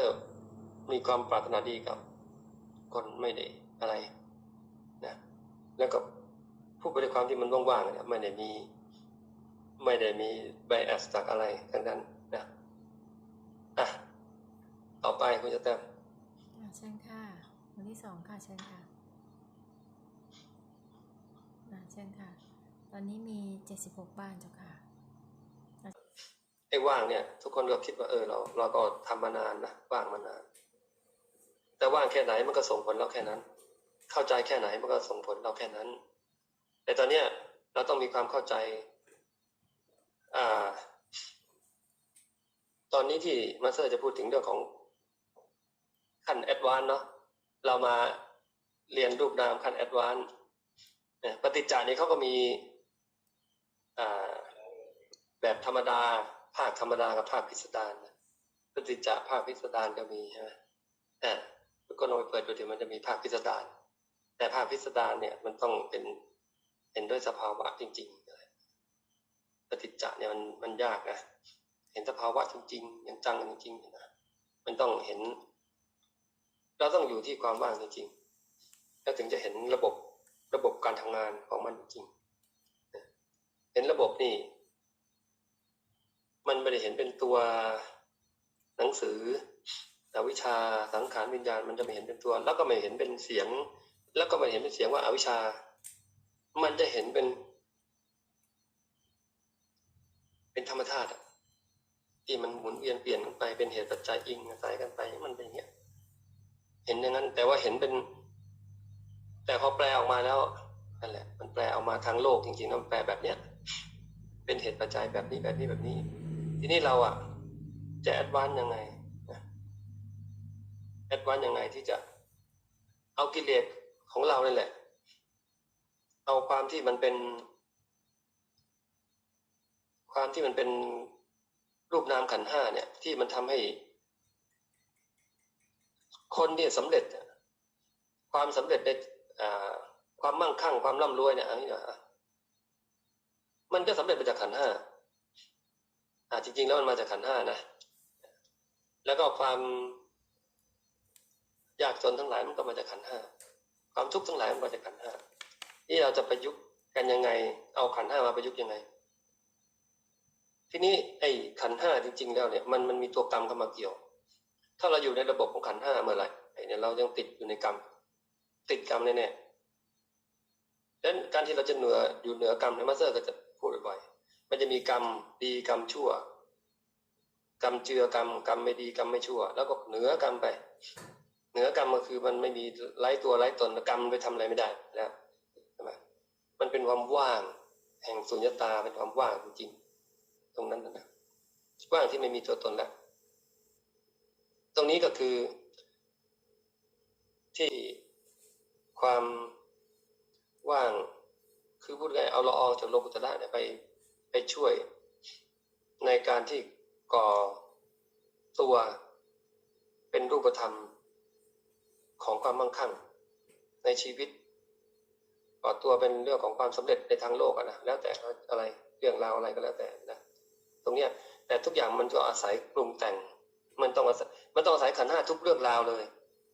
อร์ มีความปรารถนาดีกับคนไม่ได้อะไรนะแล้วก็พูดไปด้วยความที่มันว่างๆเนี่ยไม่ได้มีไม่ได้มีไบแอสจากอะไรทั้งนั้นนะอะต่อไปคุณจะเติมอ่าเชิญค่ะวันที่สองค่ะเชิญค่ะอ่าเชิญค่ะ ตอนนี้มีเจ็ดสิบหกบ้านเจ้าค่ะ ไอ้ว่างเนี่ย ทุกคนก็คิดว่าเออเราเราก็ทำมานานนะว่างมานาน แต่ว่างแค่ไหนมันก็ส่งผลเราแค่นั้น เข้าใจแค่ไหนมันก็ส่งผลเราแค่นั้น แต่ตอนเนี้ยเราต้องมีความเข้าใจ อ่า ตอนนี้ที่มาสเตอร์จะพูดถึงเรื่องของขั้นแอดวานเนาะเรามาเรียนรูปนามขั้นแอดวานปฏิจจานี้เขาก็มีอ่าแบบธรรมดา ภาคธรรมดากับภาคพิสดารนะปฏิจจภาคพิสดารก็มีใช่ไหมอ่ากคนลองไปเปิดดูถึงมันจะมีภาคพิสดารแต่ภาคพิสดารเนี่ยมันต้องเป็นเห็นด้วยสภาวะจริงๆนะปฏิจจเนี่ยมันมันยากนะเห็นสภาวะจริงๆอย่างจังจริงๆนะมันต้องเห็น เราต้องอยู่ที่ความว่างจริงๆแล้วถึงจะเห็นระบบระบบการทำงานของมันจริงเห็นระบบนี่ ไม่ได้เห็นเป็นตัวหนังสืออวิชชาสังขารวิญญาณมันจะไม่เห็นเป็นตัว แล้วก็ไม่เห็นเป็นเสียง แล้วก็ไม่เห็นเป็นเสียงว่าอาวิชชา มันจะเห็นเป็น เป็นธรรมธาตุที่มันหมุนเวียนเปลี่ยนกันไปเป็นเหตุปัจจัยอิงอาศัยกันไปมันเป็นอย่างเงี้ยเห็นอย่างนั้น แต่ว่าเห็นเป็น แต่พอแปลออกมาแล้วนั่นแหละ มันแปลออกมาทางโลกจริงๆแล้วแปลแบบเนี้ยเป็นเหตุปัจจัยแบบนี้แบบนี้แบบนี้ ทีนี้เราอะจะแอดวานยังไงแอดวานยังไงที่จะเอากิเลสของเรานั่นแหละ เอาความที่มันเป็น ความที่มันเป็นรูปนามขันห้าเนี่ย ที่มันทำให้ คนเนี่ยสำเร็จความสำเร็จในความมั่งคั่งความร่ำรวยเนี่ยเอันนี้นะมันก็สำเร็จมาจากขันห้า จริง ๆ แล้วมันมาจากขันห้านะ แล้วก็ความยากจนทั้งหลายมันก็มาจากขันห้า ความทุกข์ทั้งหลายมันมาจากขันห้านี่เราจะประยุกต์กันยังไง เอาขันห้ามาประยุกต์ยังไง ทีนี้ไอ้ขันห้าจริง ๆ แล้วเนี่ยมันมันมีตัวกรรมเข้ามาเกี่ยว ถ้าเราอยู่ในระบบของขันห้าเมื่อไหร่เนี่ยเรายังติดอยู่ในกรรม ติดกรรมแน่ๆดังนั้นการที่เราจะเหนืออยู่เหนือกรรมในมาสเตอร์ก็จะพูดบ่อยๆ มันจะมีกรรมดีกรรมชั่ว กรรมเจือกรรมกรรมไม่ดีกรรมไม่ชั่ว แล้วก็เหนือกรรมไป เหนือกรรมก็คือมันไม่มีไร้ตัวไร้ตนกรรมไปทำอะไรไม่ได้แล้วใช่ไหมมันเป็นความว่าง แห่งสุญญตาเป็นความว่างจริงๆตรงนั้นนะว่างที่ไม่มีตัวตนแล้วตรงนี้ก็คือ ที่ความว่างคือพูดง่ายเอาละอองจากโลกุตระเนี่ยไป ไปช่วยในการที่ก่อตัวเป็นรูปธรรมของความมั่งคั่งในชีวิตก่อตัวเป็นเรื่องของความสำเร็จในทางโลกนะแล้วแต่อะไรเรื่องราวอะไรก็แล้วแต่นะตรงเนี้ยแต่ทุกอย่างมันก็อาศัยปรุงแต่ง มันต้องอาศัยมันต้องอาศัยขันห้าทุกเรื่องราวเลย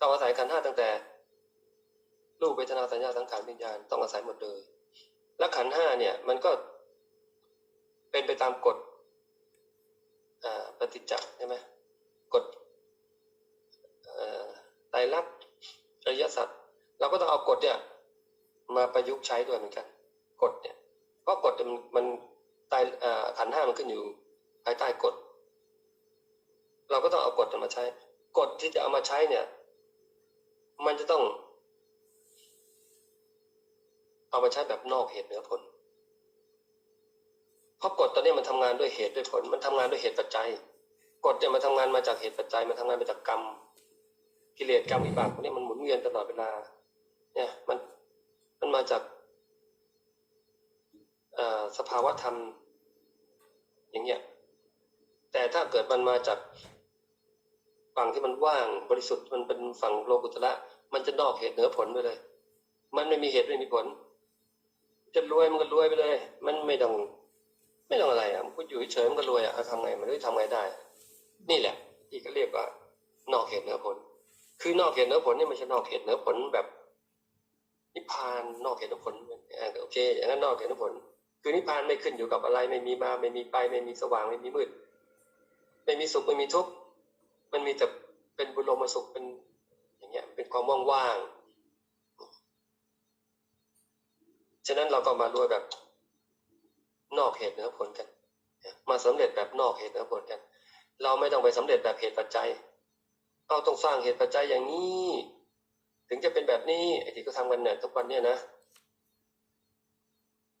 ต้องอาศัยขันห้าตั้งแต่รูปเวทนาสัญญาสังขารวิญญาณต้องอาศัยหมดเลย และขันห้าเนี่ยมันก็ เป็นไปตามกฎปฏิจจ์ใช่ไหมกฎเอ่อไตรลักษณ์อริยสัจเราก็ต้องเอากฎเนี่ยมาประยุกต์ใช้ด้วยเหมือนกันกฎเนี่ยเพราะกฎมันมันไตรเอ่อขันห้ามันขึ้นอยู่ภายใต้กฎ เราก็ต้องเอากฎเนี่ยมาใช้ กฎที่จะเอามาใช้เนี่ย มันจะต้อง เอามาใช้แบบนอกเหตุเหนือผล เพราะกฎตัวนี้มันทำงานด้วยเหตุด้วยผล มันทำงานด้วยเหตุปัจจัย กฎเนี่ยมันทำงานมาจากเหตุปัจจัย มันทำงานมาจากกรรม กิเลสกรรมวิบากพวกนี้มันหมุนเวียนตลอดเวลา เนี่ยมันมันมาจากอ่อสภาวะธรรม อย่างเงี้ย แต่ถ้าเกิดมันมาจากฝั่งที่มันว่างบริสุทธิ์มันเป็นฝั่งโลกุตระมันจะนอกเหตุเหนือผลไปเลย มันไม่มีเหตุไม่มีผล จะรวยมันก็รวยไปเลย มันไม่ต้อง ไม่ต้องอะไรอะมันก็อยู่เฉยมันก็รวยอะเอาทำไงมันไม่ทำไงได้ นี่แหละ ที่เขาเรียกว่านอกเหตุเนื้อผล คือนอกเหตุเหนือผลนี่ไม่ใช่นอกเหตุเหนือผลแบบนิพพานนอกเหตุเหนือผลโอเคอย่างนั้นนอกเหตุเหนือผล คือนิพพานไม่ขึ้นอยู่กับอะไรไม่มีมาไม่มีไปไม่มีสว่างไม่มีมืด ไม่มีสุขไม่มีทุกข์มันมีแต่เป็นบุญลมสุขเป็นอย่างเงี้ย เป็นความว่างๆฉะนั้นเราก็มารวยแบบ นอกเหตุเหนือผลกัน มาสำเร็จแบบนอกเหตุเหนือผลกัน เราไม่ต้องไปสำเร็จแบบเหตุปัจจัยเอาต้องสร้างเหตุปัจจัยอย่างนี้ ถึงจะเป็นแบบนี้ไอ้ที่เขาทำกันเนี่ยทุกวันเนี่ยนะ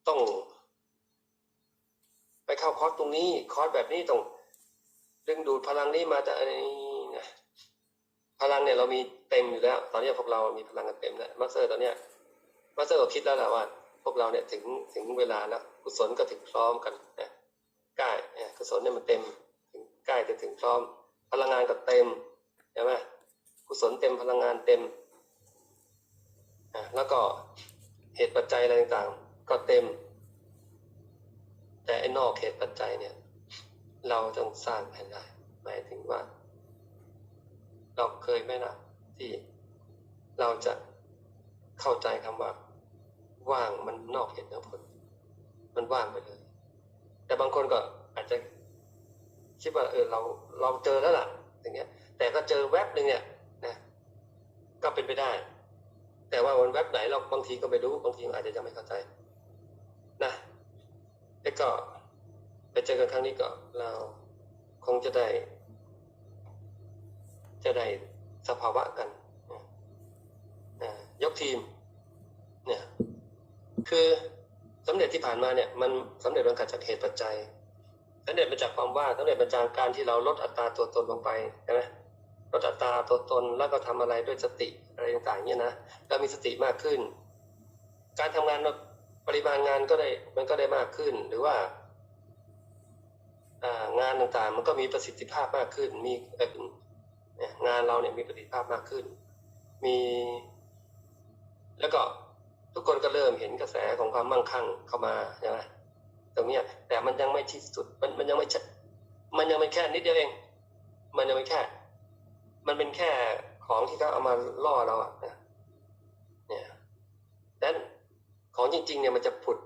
ต้อง ไปเข้าคอร์สตรงนี้คอร์สแบบนี้ต้องดึงดูดพลังนี้มาแต่อันนี้นะพลังเนี่ยเรามีเต็มอยู่แล้ว ตอนนี้พวกเรามีพลังกันเต็มแล้วมาสเตอร์ตอนเนี้ยมาสเตอร์ก็คิดแล้วแหละว่า วกเราเนี่ยถึงถึงเวลาแล้วกุศลก็ถึงพร้อมกันนะกล้เนี่ยกุศลเนี่ยมันเต็มถึงกล้จะถึงพร้อม พลังงานก็เต็มใช่ไหมกุศลเต็มพลังงานเต็มอะแล้วก็เหตุปัจจัยอะไรต่างๆ ก็เต็ม แต่ไอ้นอกเหตุปัจจัยเนี่ย เราต้องสร้างให้ได้หมายถึงว่า เราเคยไหมนะที่เราจะเข้าใจคำว่า ว่างมันนอกเหตุนอกผลมันว่างไปเลย แต่บางคนก็อาจจะคิดว่าเออเราเราเจอแล้วล่ะอย่างเงี้ย แต่ก็เจอแวบหนึ่งเนี่ยนะก็เป็นไปได้ แต่ว่าวันแวบไหนเราบางทีก็ไม่รู้ บางทีอาจจะยังไม่เข้าใจ นะแล้วก็ไปเจอกันครั้งนี้ก็เราคงจะได้ จะได้สภาวะกันนะยกทีม คือสำเร็จที่ผ่านมาเนี่ยมันสำเร็จมันเกิดจากเหตุปัจจัยสำเร็จมาจากความว่างสำเร็จมาจากการที่เราลดอัตราตัวตนลงไปใช่ไหมลดอัตราตัวตนแล้วก็ทำอะไรด้วยสติอะไรต่างๆเนี่ยนะเรามีสติมากขึ้น การทำงานปริมาณงานก็ได้มันก็ได้มากขึ้นหรือว่างานต่างๆ มันก็มีประสิทธิภาพมากขึ้น มีงานเราเนี่ยมีประสิทธิภาพมากขึ้น มีแล้วก็ คนก็เริ่มเห็นกระแสของความมั่งคั่งเข้ามาใช่ไหมตรงเนี้ยแต่มันยังไม่ที่สุดมันมันยังไม่ใช่มันยังไม่แค่นิดเดียวเอง มันยังไม่แค่ มันเป็นแค่ของที่เขาเอามาล่อเราอะนะเนี่ยดังนั้นของจริง ๆ เนี่ยมันจะผุด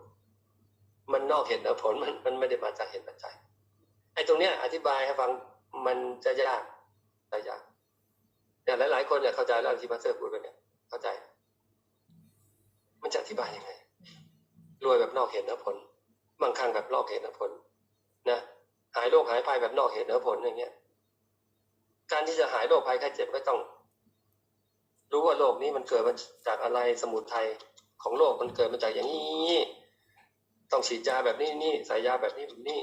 มันนอกเหตุผลมันมันไม่ได้มาจากเหตุปัจจัยไอ้ตรงเนี้ย อธิบายให้ฟังมันจะยากแต่ยากเนี่ยหลาย ๆ คนเนี่ยเข้าใจแล้วที่มาสเตอร์พูดกันเนี่ยเข้าใจ มันจะอธิบายยังไง รวยแบบนอกเหตุและผลมั่งคั่งแบบนอกเหตุและผล นะ หายโรคหายภัยแบบนอกเหตุและผลอย่างเงี้ย การที่จะหายโรคภัยไข้เจ็บก็ต้อง รู้ว่าโรคนี้มันเกิดมาจากอะไรสมุทัยของโรคมันเกิดมาจากอย่างนี้ต้องฉีดยาแบบนี้นี่ใส่ยาแบบนี้แบบนี้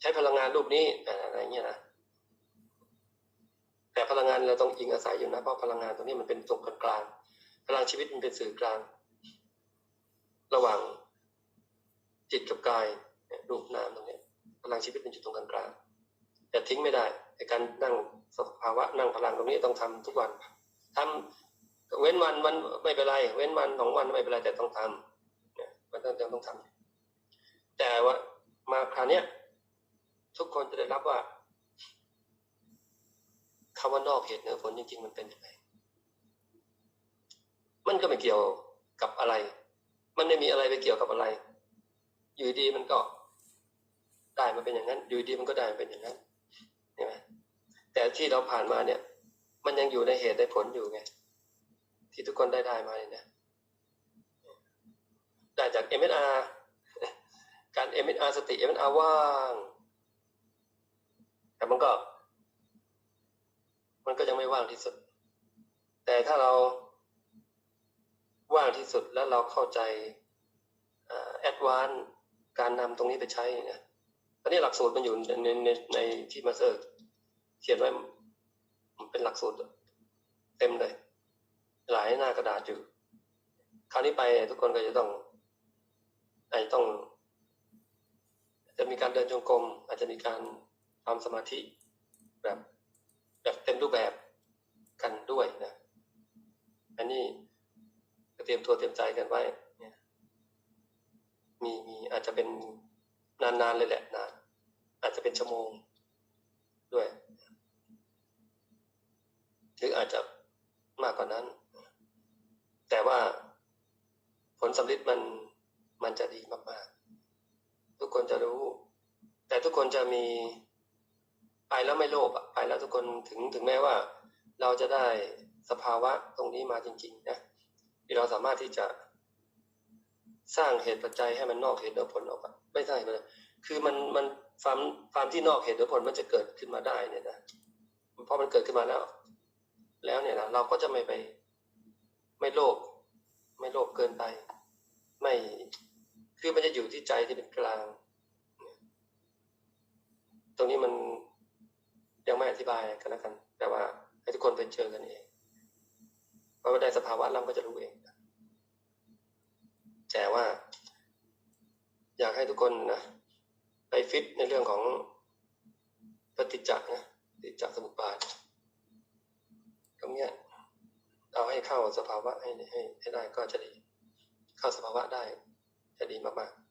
ใช้พลังงานรูปนี้อะไรเงี้ยนะแต่พลังงานเราต้องอิงอาศัยอยู่นะเพราะพลังงานตรงนี้มันเป็นตรงกลางพลังชีวิตมันเป็นสื่อกลาง ระหว่างจิตกับกายรูปนามตรงนี้พลังชีวิตเป็นจุดตรงกลางแต่ทิ้งไม่ได้ในการนั่งสภาวะนั่งพลังตรงนี้ต้องทำทุกวันทำเว้นวันวันไม่เป็นไร เว้นวันสองวันไม่เป็นไรแต่ต้องทำมันต้องต้องทำแต่ว่ามาคราวนี้ยทุกคนจะได้รับว่าคำว่านอกเหตุเหนือผลจริง ๆ มันเป็นยังไงมันก็ไม่เกี่ยวกับอะไร มันไม่มีอะไรไปเกี่ยวกับอะไร อยู่ดีมันก็ได้มาเป็นอย่างนั้น อยู่ดีมันก็ได้มาเป็นอย่างนั้นเห็นไหมแต่ที่เราผ่านมาเนี่ย มันยังอยู่ในเหตุในผลอยู่ไง ที่ทุกคนได้ได้มาเนี่ยนะได้จาก MSR การ MSR สติ MSR ว่าง แต่มันก็ มันก็ยังไม่ว่างที่สุด แต่ถ้าเรา ว่างที่สุดแล้วเราเข้าใจแอดวานการนำตรงนี้ไปใช้นะตอนนี้หลักสูตรมันอยู่ในในในที่มาเซอร์เขียนไว้มันเป็นหลักสูตรเต็มเลย หลายหน้ากระดาษอยู่ คราวนี้ไปทุกคนก็จะต้องอาจจะต้อง จะมีการเดินจงกรมอาจจะมีการทำสมาธิแบบ แบบเต็มรูปแบบ ตัวเตรียมใจกันไว้เนี่ยมีมีอาจจะเป็นนานๆเลยแหละนานอาจจะเป็นชั่วโมงด้วย หรืออาจจะมากกว่านั้น แต่ว่าผลสำลิดมันมันจะดีมากๆ ทุกคนจะรู้ แต่ทุกคนจะมีไปแล้วไม่โลภอะไปแล้วทุกคนถึงถึงแม้ว่า เราจะได้สภาวะตรงนี้มาจริง ๆ นะ ที่เราสามารถที่จะสร้างเหตุปัจจัยให้มันนอกเหตุนอกผลออกมาไม่ใช่เลยคือมันมันความความที่นอกเหตุนอกผลมันจะเกิดขึ้นมาได้เนี่ยนะพอมันเกิดขึ้นมาแล้ว แล้วเนี่ยนะเราก็จะไม่ไป ไม่โลภไม่โลภเกินไป ไม่คือมันจะอยู่ที่ใจที่เป็นกลาง ตรงนี้มันยังไม่อธิบายกันแล้วกัน แต่ว่าให้ทุกคนไปเจอกันเอง พอมาได้สภาวะเราก็จะรู้เองแต่ว่า อยากให้ทุกคนนะไปฟิตในเรื่องของปฏิจจ์นะปฏิจจสมุปบาทตรงเนี้ยเอาให้เข้าสภาวะให้ให้ให้ได้ก็จะดี เข้าสภาวะได้จะดีมากๆ